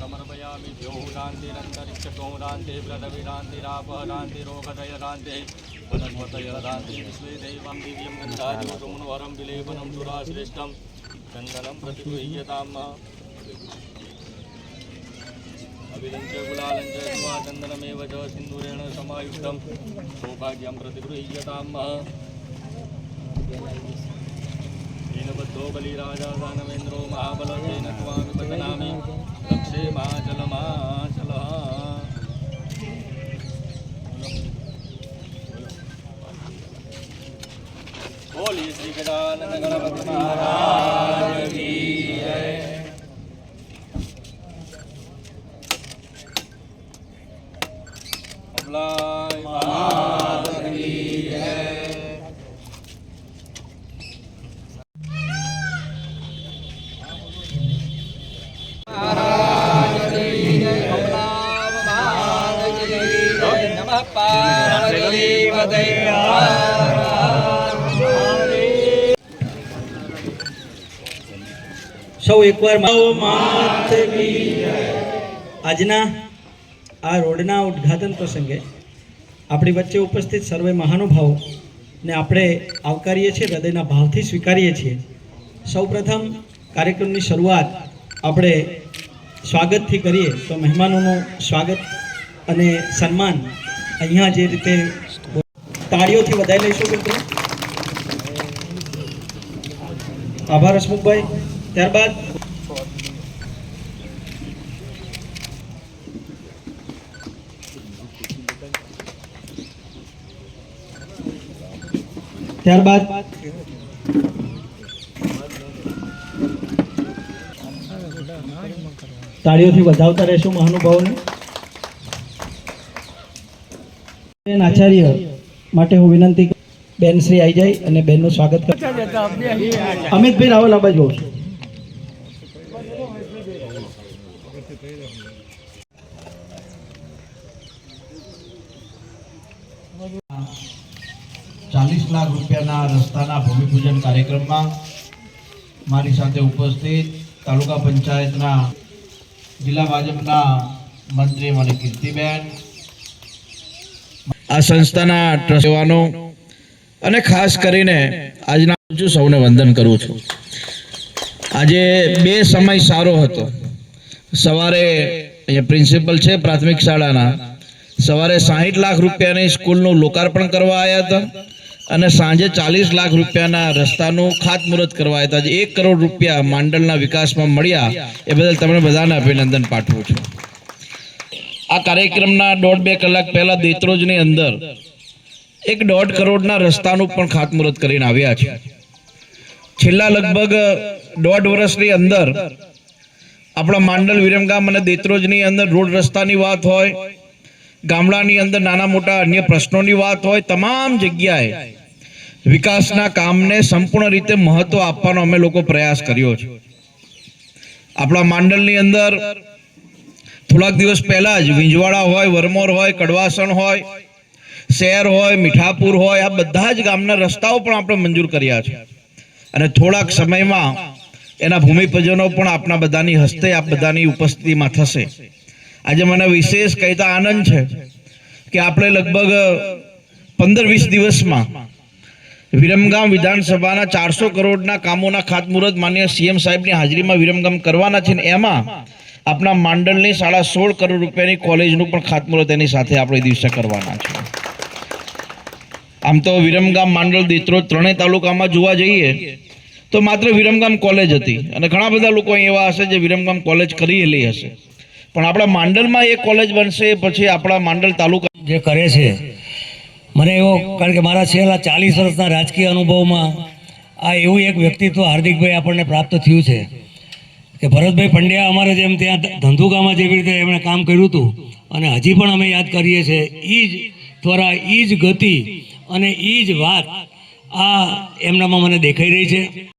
समर्पयामि द्योरान्तिरन्तरिक्षगौरान्ते व्रतविरान्तिरापरान्तिरोगदयरान्ते वनस्पतयरान्ति विश्वे दैवं दिव्यं गन्धादिवरं विलेपनं सुराश्रेष्ठं चन्दनं అభిలం గులాలంచ శివాచందనమేవ చ సింధూరేణ సమాయుక్తం సౌభాగ్యం ప్రతిగృహ్యతామ దీనబద్ధో బలిరాజా దానవేంద్రో మహాబలో జైన స్వామి పతనామి లక్షే మాచలమాచల ఓలి శ్రీ గణపతి మహారాజ్ સૌ એકવાર આજના આ રોડના ઉદ્ઘાટન પ્રસંગે આપણી વચ્ચે ઉપસ્થિત સર્વે મહાનુભાવોને આપણે આવકારીએ છીએ, હૃદયના ભાવથી સ્વીકારીએ છીએ. સૌપ્રથમ કાર્યક્રમની શરૂઆત આપણે સ્વાગતથી કરીએ તો મહેમાનોનું સ્વાગત અને સન્માન અહીંયા જે રીતે તાળીઓથી વધારી લઈશું મિત્રો. આભાર હસમુખભાઈ. ત્યારબાદ ત્યારબાદ તાળીઓથી વધાવતા રહેશું મહાનુભાવોને. આચાર્ય માટે હું વિનંતી. બેન શ્રી આવી જાય અને બેનનું સ્વાગત કર અમિતભાઈ રાવલ આબાજ બહુ છું. ચાલીસ લાખ રૂપિયાના રસ્તાના ભૂમિપૂજન કાર્યક્રમમાં મારી સાથે ઉપસ્થિત તાલુકા પંચાયતના જિલ્લા ભાજપના મંત્રી મારી કીર્તિબેન, આ સંસ્થાના ટ્રસ્ટવાનો અને ખાસ કરીને આજના હું સૌને વંદન કરું છું. આજે બે સમય સારો હતો. સવારે અહીંયા પ્રિન્સિપલ છે પ્રાથમિક શાળાના. સવારે સાહીઠ લાખ રૂપિયાની સ્કૂલનું લોકાર્પણ કરવા આવ્યા હતા. અને સાંજે ચાલીસ લાખ રૂપિયાના રસ્તાનું ખાતમુહૂર્ત કરવા હતા. એક કરોડ રૂપિયા માંડલના વિકાસમાં મળ્યા. એ બદલ તમને બધાને અભિનંદન પાઠવું છું. આ કાર્યક્રમના દોઢ બે કલાક પહેલા દેત્રોજની અંદર એક દોઢ કરોડના રસ્તાનું પણ ખાતમુહૂર્ત કરીને આવ્યા છે. છેલ્લા લગભગ દોઢ વર્ષની અંદર આપણા માંડલ વિરમગામ અને દેત્રોજની અંદર રોડ રસ્તાની વાત હોય ગામડાની અંદર નાના મોટા અન્ય પ્રશ્નોની વાત હોય, તમામ જગ્યાએ વિકાસના કામને સંપૂર્ણ રીતે મહત્વ આપવાનો અમે લોકો પ્રયાસ કર્યો છે. આપણા માંડલની અંદર થોડાક દિવસ પહેલા જ વિંજવાડા હોય, વરમોર હોય, કડવાસણ હોય, શહેર હોય, મીઠાપુર હોય, આ બધા જ ગામના રસ્તાઓ પણ આપણે મંજૂર કર્યા છે. અને થોડાક સમયમાં એના ભૂમિપૂજનો પણ આપણા બધાની હસ્તે, આપ બધાની ઉપસ્થિતિમાં થશે. આજે મને વિશેષ કહેતા આનંદ છે કે આપણે લગભગ પંદર વીસ દિવસમાં વિરમગામ વિધાનસભાના ચારસો કરોડના કામોના ખાતમુહૂર્ત માન્ય સીએમ સાહેબની હાજરીમાં વિરમગામ કરવાના છે ને એમાં આપણા માંડલની સાડા સોળ કરોડ રૂપિયાની કોલેજનું પણ ખાતમુહૂર્ત એની સાથે આપણે દિવસે કરવાના છે. આમ તો વિરમગામ માંડળ દેત્રોજ ત્રણેય તાલુકામાં જોવા જઈએ તો માત્ર વિરમગામ કોલેજ હતી અને ઘણા બધા લોકો એવા હશે જે વિરમગામ કોલેજ કરેલી હશે. પણ આપણા માંડલમાં એક કોલેજ બનશે, પછી આપણા માંડલ તાલુકા જે કરે છે, મને એવો કારણ કે મારા છેલ્લા ચાલીસ વર્ષના રાજકીય અનુભવમાં આ એવું એક વ્યક્તિત્વ હાર્દિકભાઈ આપણને પ્રાપ્ત થયું છે કે ભરતભાઈ પંડ્યા અમારે જેમ ત્યાં ધંધુકામાં જેવી રીતે એમણે કામ કર્યું હતું, અને હજી પણ અમે યાદ કરીએ છીએ એ જ ત્વરા એ જ ગતિ અને એ જ વાત આ એમનામાં મને દેખાઈ રહી છે.